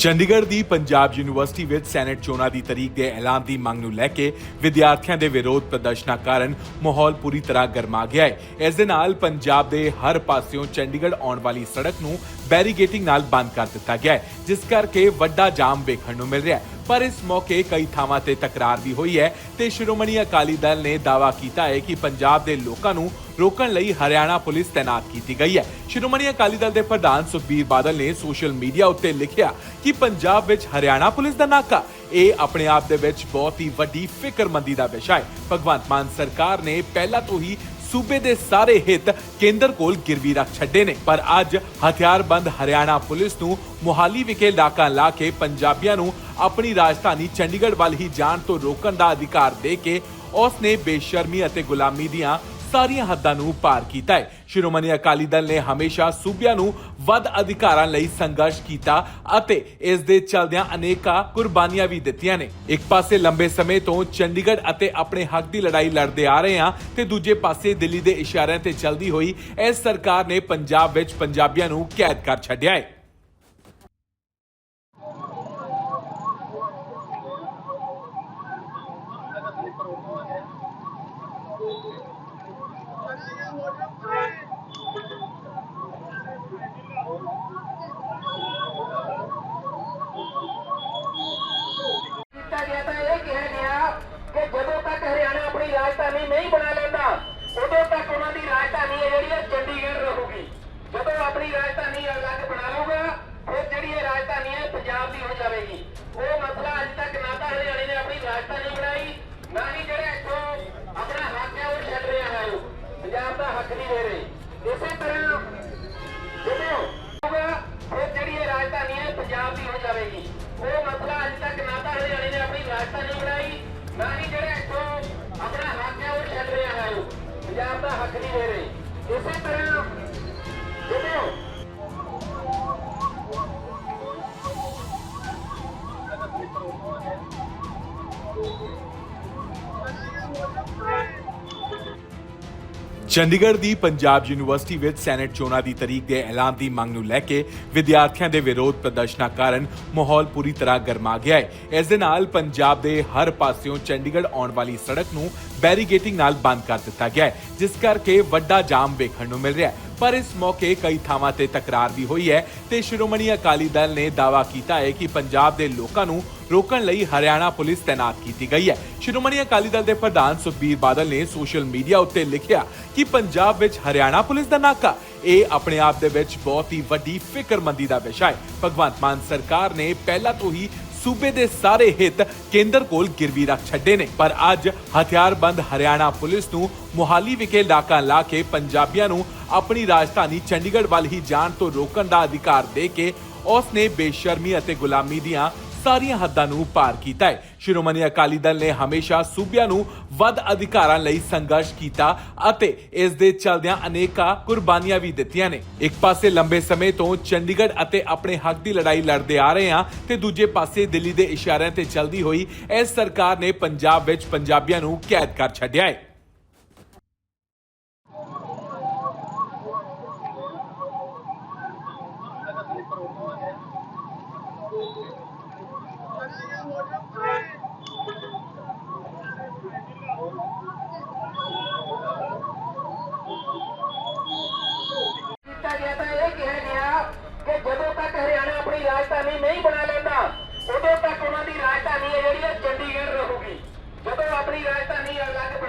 ਚੰਡੀਗੜ੍ਹ ਦੀ ਪੰਜਾਬ ਯੂਨੀਵਰਸਿਟੀ ਵਿੱਚ ਸੈਨੇਟ ਚੋਣਾਂ ਦੀ ਤਰੀਕ ਦੇ ਐਲਾਨ ਦੀ ਮੰਗ ਨੂੰ ਲੈ ਕੇ ਵਿਦਿਆਰਥੀਆਂ ਦੇ ਵਿਰੋਧ ਪ੍ਰਦਰਸ਼ਨਾਂ ਕਾਰਨ ਮਾਹੌਲ ਪੂਰੀ ਤਰ੍ਹਾਂ ਗਰਮਾ ਗਿਆ ਹੈ। ਇਸ ਦੇ ਨਾਲ ਪੰਜਾਬ ਦੇ ਹਰ ਪਾਸਿਓਂ ਚੰਡੀਗੜ੍ਹ ਆਉਣ ਵਾਲੀ ਸੜਕ ਨੂੰ ਬੈਰੀਗੇਟਿੰਗ ਨਾਲ ਬੰਦ ਕਰ ਦਿੱਤਾ ਗਿਆ ਹੈ, ਜਿਸ ਕਰਕੇ ਵੱਡਾ ਜਾਮ ਵੇਖਣ ਨੂੰ ਮਿਲ ਰਿਹਾ ਹੈ। ਪਰ ਇਸ ਮੌਕੇ ਕਈ ਥਾਵਾਂ ਤੇ ਤਕਰਾਰ ਵੀ ਹੋਈ ਹੈ ਤੇ ਸ਼੍ਰੋਮਣੀ ਅਕਾਲੀ ਦਲ ਨੇ ਦਾਅਵਾ ਕੀਤਾ ਹੈ ਕਿ ਪੰਜਾਬ ਦੇ ਲੋਕਾਂ ਨੂੰ ਰੋਕਣ ਲਈ ਹਰਿਆਣਾ ਪੁਲਿਸ ਤਾਇਨਾਤ ਕੀਤੀ ਗਈ ਹੈ। ਸ਼੍ਰੋਮਣੀ ਅਕਾਲੀ ਦਲ ਦੇ ਪ੍ਰਧਾਨ ਸੁਖਬੀਰ ਬਾਦਲ ਨੇ ਸੋਸ਼ਲ ਮੀਡੀਆ ਉੱਤੇ ਲਿਖਿਆ ਕਿ ਪੰਜਾਬ ਵਿੱਚ ਹਰਿਆਣਾ ਪੁਲਿਸ ਦਾ ਨਾਕਾ। ਇਹ ਆਪਣੇ ਆਪ ਦੇ ਵਿੱਚ ਬਹੁਤ ਹੀ ਵੱਡੀ ਫਿਕਰਮੰਦੀ ਦਾ ਵਿਸ਼ਾ ਹੈ। ਭਗਵੰਤ ਮਾਨ ਸਰਕਾਰ ਨੇ ਪਹਿਲਾਂ ਤੋਂ ਹੀ ਸੂਬੇ ਦੇ ਸਾਰੇ ਹਿੱਤ ਕੇਂਦਰ ਕੋਲ ਗਿਰਵੀ ਰੱਖ ਛੱਡੇ ਨੇ। ਪਰ ਅੱਜ ਹਥਿਆਰਬੰਦ ਹਰਿਆਣਾ ਪੁਲਿਸ ਨੂੰ ਮੁਹਾਲੀ ਵਿਖੇ ਲਾਕਾ ਲਾ ਕੇ ਪੰਜਾਬੀਆਂ ਨੂੰ ਆਪਣੀ ਰਾਜਧਾਨੀ ਚੰਡੀਗੜ੍ਹ ਵੱਲ ਹੀ ਜਾਣ ਤੋਂ ਰੋਕਣ ਦਾ ਅਧਿਕਾਰ ਦੇ ਕੇ ਉਸ ਨੇ ਬੇਸ਼ਰਮੀ ਅਤੇ ਗੁਲਾਮੀ ਦੀਆਂ ਸਾਰੀਆਂ ਹੱਦਾਂ ਨੂੰ ਪਾਰ ਕੀਤਾ ਹੈ। ਸ਼੍ਰੋਮਣੀ ਅਕਾਲੀ ਦਲ ਨੇ ਹਮੇਸ਼ਾ ਸੂਬਿਆਂ ਨੂੰ ਵੱਧ ਅਧਿਕਾਰਾਂ ਲਈ ਸੰਘਰਸ਼ ਕੀਤਾ ਅਤੇ ਇਸ ਦੇ ਚਲਦਿਆਂ ਅਨੇਕਾਂ ਕੁਰਬਾਨੀਆਂ ਵੀ ਦਿੱਤੀਆਂ ਨੇ। ਇੱਕ ਪਾਸੇ ਲੰਬੇ ਸਮੇਂ ਤੋਂ ਚੰਡੀਗੜ੍ਹ ਅਤੇ ਆਪਣੇ ਹੱਕ ਦੀ ਲੜਾਈ ਲੜਦੇ ਆ ਰਹੇ ਹਾਂ ਤੇ ਦੂਜੇ ਪਾਸੇ ਦਿੱਲੀ ਦੇ ਇਸ਼ਾਰਿਆਂ ਤੇ ਚਲਦੀ ਹੋਈ ਇਸ ਸਰਕਾਰ ਨੇ ਪੰਜਾਬ ਵਿੱਚ ਪੰਜਾਬੀਆਂ ਨੂੰ ਕੈਦ ਕਰ ਛੱਡਿਆ ਹੈ। ਕੀਤਾ ਗਿਆ ਤਾਂ ਇਹ ਕਿਹਾ ਗਿਆ ਕਿ ਜਦੋਂ ਤੱਕ ਹਰਿਆਣਾ ਆਪਣੀ ਰਾਜਧਾਨੀ ਨਹੀਂ ਬਣਾ ਲੈਂਦਾ, ਉਦੋਂ ਤੱਕ ਉਹਨਾਂ ਦੀ ਰਾਜਧਾਨੀ ਜਿਹੜੀ ਹੈ ਚੰਡੀਗੜ੍ਹ ਰਹੂਗੀ। ਜਦੋਂ ਚੰਡੀਗੜ੍ਹ ਦੀ ਪੰਜਾਬ ਯੂਨੀਵਰਸਿਟੀ ਵਿੱਚ ਸੈਨੇਟ ਚੋਣਾਂ ਦੀ ਤਰੀਕ ਦੇ ਐਲਾਨ ਦੀ ਮੰਗ ਨੂੰ ਲੈ ਕੇ ਵਿਦਿਆਰਥੀਆਂ ਦੇ ਵਿਰੋਧ ਪ੍ਰਦਰਸ਼ਨਾਂ ਕਾਰਨ ਮਾਹੌਲ ਪੂਰੀ ਤਰ੍ਹਾਂ ਗਰਮਾ ਗਿਆ ਹੈ। ਇਸ ਦੇ ਨਾਲ ਪੰਜਾਬ ਦੇ ਹਰ ਪਾਸਿਓਂ ਚੰਡੀਗੜ੍ਹ ਆਉਣ ਵਾਲੀ ਸੜਕ ਨੂੰ ਬੈਰੀਗੇਟਿੰਗ ਨਾਲ ਬੰਦ ਕਰ ਦਿੱਤਾ ਗਿਆ ਹੈ, ਜਿਸ ਕਰਕੇ ਵੱਡਾ ਜਾਮ ਵੇਖਣ ਨੂੰ ਮਿਲ ਰਿਹਾ ਹੈ। ਪਰ ਇਸ ਮੌਕੇ ਕਈ ਥਾਵਾਂ ਤੇ ਤਕਰਾਰ ਵੀ ਹੋਈ ਹੈ ਤੇ ਸ਼੍ਰੋਮਣੀ ਅਕਾਲੀ ਦਲ ਨੇ ਦਾਅਵਾ ਕੀਤਾ ਹੈ ਕਿ ਪੰਜਾਬ ਦੇ ਲੋਕਾਂ ਨੂੰ ਰੋਕਣ ਲਈ ਹਰਿਆਣਾ ਪੁਲਿਸ ਤਾਇਨਾਤ ਕੀਤੀ ਗਈ ਹੈ। ਸ਼੍ਰੋਮਣੀ ਅਕਾਲੀ ਦਲ ਦੇ ਪ੍ਰਧਾਨ ਸੁਖਬੀਰ ਬਾਦਲ ਨੇ ਸੋਸ਼ਲ ਮੀਡੀਆ ਉੱਤੇ ਲਿਖਿਆ ਕਿ ਪੰਜਾਬ ਵਿੱਚ ਹਰਿਆਣਾ ਪੁਲਿਸ ਦਾ ਨਾਕਾ। ਇਹ ਆਪਣੇ ਆਪ ਦੇ ਵਿੱਚ ਬਹੁਤ ਹੀ ਵੱਡੀ ਫਿਕਰਮੰਦੀ ਦਾ ਵਿਸ਼ਾ ਹੈ। ਭਗਵੰਤ ਮਾਨ ਸਰਕਾਰ ਨੇ ਪਹਿਲਾਂ ਤੋਂ ਹੀ ਸੂਬੇ ਦੇ ਸਾਰੇ ਹਿੱਤ ਕੇਂਦਰ ਕੋਲ ਗਿਰਵੀ ਰੱਖ ਛੱਡੇ ਨੇ। ਪਰ ਅੱਜ ਹਥਿਆਰਬੰਦ ਹਰਿਆਣਾ ਪੁਲਿਸ ਨੂੰ ਮੁਹਾਲੀ ਵਿਖੇ ਨਾਕਾ ਲਾ ਕੇ ਪੰਜਾਬੀਆਂ ਨੂੰ ਆਪਣੀ ਰਾਜਧਾਨੀ ਚੰਡੀਗੜ੍ਹ ਵੱਲ ਹੀ ਜਾਣ ਤੋਂ ਰੋਕਣ ਦਾ ਅਧਿਕਾਰ ਦੇ ਕੇ ਉਸ ਨੇ ਬੇਸ਼ਰਮੀ ਅਤੇ ਗੁਲਾਮੀ ਦੀਆਂ ਸਾਰੀਆਂ ਹੱਦਾਂ ਨੂੰ ਪਾਰ ਕੀਤਾ ਹੈ। ਸ਼੍ਰੋਮਣੀ ਅਕਾਲੀ ਦਲ ਨੇ ਹਮੇਸ਼ਾ ਸੂਬਿਆਂ ਨੂੰ ਵੱਧ ਅਧਿਕਾਰਾਂ ਲਈ ਸੰਘਰਸ਼ ਕੀਤਾ ਅਤੇ ਇਸ ਦੇ ਚਲਦਿਆਂ ਅਨੇਕਾਂ ਕੁਰਬਾਨੀਆਂ ਵੀ ਦਿੱਤੀਆਂ ਨੇ। ਇੱਕ ਪਾਸੇ ਲੰਬੇ ਸਮੇਂ ਤੋਂ ਚੰਡੀਗੜ੍ਹ ਅਤੇ ਆਪਣੇ ਹੱਕ ਦੀ ਲੜਾਈ ਲੜਦੇ ਆ ਰਹੇ ਹਾਂ ਤੇ ਦੂਜੇ ਪਾਸੇ ਦਿੱਲੀ ਦੇ ਇਸ਼ਾਰਿਆਂ ਤੇ ਚੱਲਦੀ ਹੋਈ ਇਸ ਸਰਕਾਰ ਨੇ ਪੰਜਾਬ ਵਿੱਚ ਪੰਜਾਬੀਆਂ ਨੂੰ ਕੈਦ ਕਰ ਛੱਡਿਆ ਹੈ। ਕੀਤਾ ਗਿਆ ਤਾਂ ਇਹ ਕਿਹਾ ਗਿਆ ਕਿ ਜਦੋਂ ਤੱਕ ਹਰਿਆਣਾ ਆਪਣੀ ਰਾਜਧਾਨੀ ਨਹੀਂ ਬਣਾ ਲੈਂਦਾ, ਉਦੋਂ ਤੱਕ ਉਹਨਾਂ ਦੀ ਰਾਜਧਾਨੀ ਹੈ ਜਿਹੜੀ ਹੈ ਚੰਡੀਗੜ੍ਹ ਰਹੂਗੀ। ਜਦੋਂ ਆਪਣੀ ਰਾਜਧਾਨੀ ਅਲੱਗ